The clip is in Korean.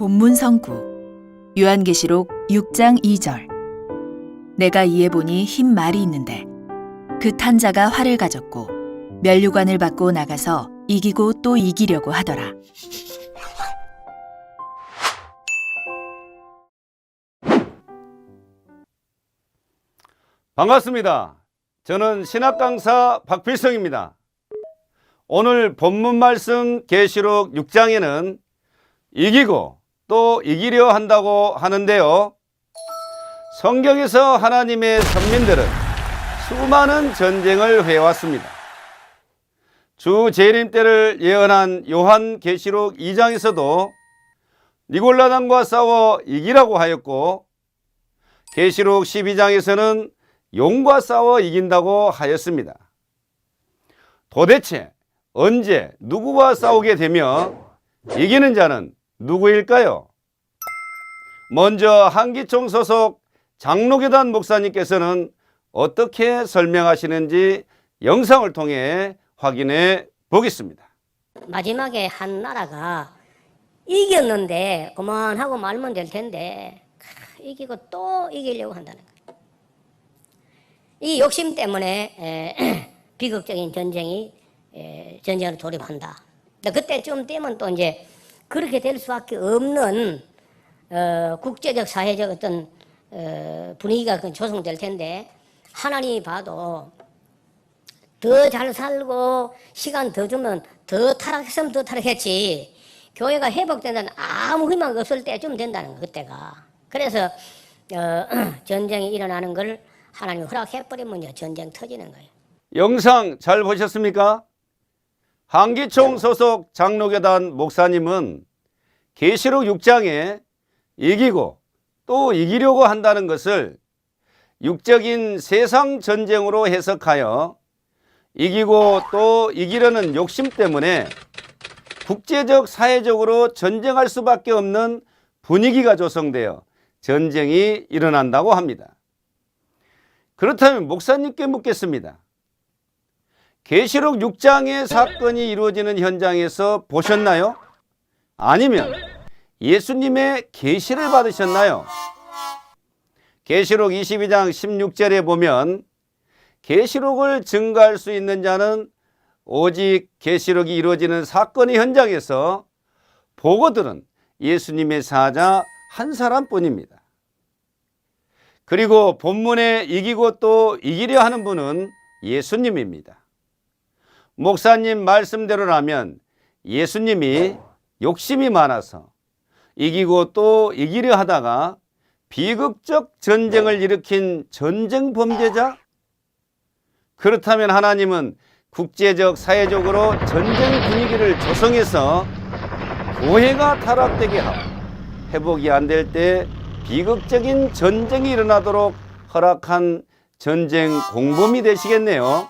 본문 성구 요한계시록 6장 2절 내가 이에 보니 흰 말이 있는데 그 탄 자가 활을 가졌고 면류관을 받고 나가서 이기고 또 이기려고 하더라 반갑습니다. 저는 신학 강사 박필성입니다. 오늘 본문 말씀 계시록 6장에는 이기고 또 이기려 한다고 하는데요. 성경에서 하나님의 선민들은 수많은 전쟁을 해왔습니다. 주 재림 때를 예언한 요한 계시록 2장에서도 니골라당과 싸워 이기라고 하였고 계시록 12장에서는 용과 싸워 이긴다고 하였습니다. 도대체 언제 누구와 싸우게 되며 이기는 자는 누구일까요? 먼저 한기총 소속 장로교단 목사님께서는 어떻게 설명하시는지 영상을 통해 확인해 보겠습니다. 마지막에 한 나라가 이겼는데 그만하고 말면 될 텐데 크, 이기고 또 이기려고 한다는 거예요. 이 욕심 때문에 에, 비극적인 전쟁이 에, 전쟁으로 돌입한다. 그때쯤 되면 또 이제 그렇게 될 수밖에 없는 어, 국제적 사회적 어떤 어, 분위기가 그 조성될 텐데 하나님이 봐도 더 잘 살고 시간 더 주면 더 타락했으면 더 타락했지. 교회가 회복된다는 아무 희망 없을 때쯤 된다는 거 그때가. 그래서 어, 전쟁이 일어나는 걸 하나님 허락해버리면요 전쟁 터지는 거예요. 영상 잘 보셨습니까? 한기총 소속 장로교단 목사님은 계시록 6장에 이기고 또 이기려고 한다는 것을 육적인 세상 전쟁으로 해석하여 이기고 또 이기려는 욕심 때문에 국제적 사회적으로 전쟁할 수밖에 없는 분위기가 조성되어 전쟁이 일어난다고 합니다. 그렇다면 목사님께 묻겠습니다. 계시록 6장의 사건이 이루어지는 현장에서 보셨나요? 아니면 예수님의 계시를 받으셨나요? 계시록 22장 16절에 보면 계시록을 증가할 수 있는 자는 오직 계시록이 이루어지는 사건의 현장에서 보고 들은 예수님의 사자 한 사람뿐입니다. 그리고 본문에 이기고 또 이기려 하는 분은 예수님입니다. 목사님 말씀대로라면 예수님이 욕심이 많아서 이기고 또 이기려 하다가 비극적 전쟁을 일으킨 전쟁 범죄자? 그렇다면 하나님은 국제적 사회적으로 전쟁 분위기를 조성해서 교회가 타락되게 하고 회복이 안 될 때 비극적인 전쟁이 일어나도록 허락한 전쟁 공범이 되시겠네요.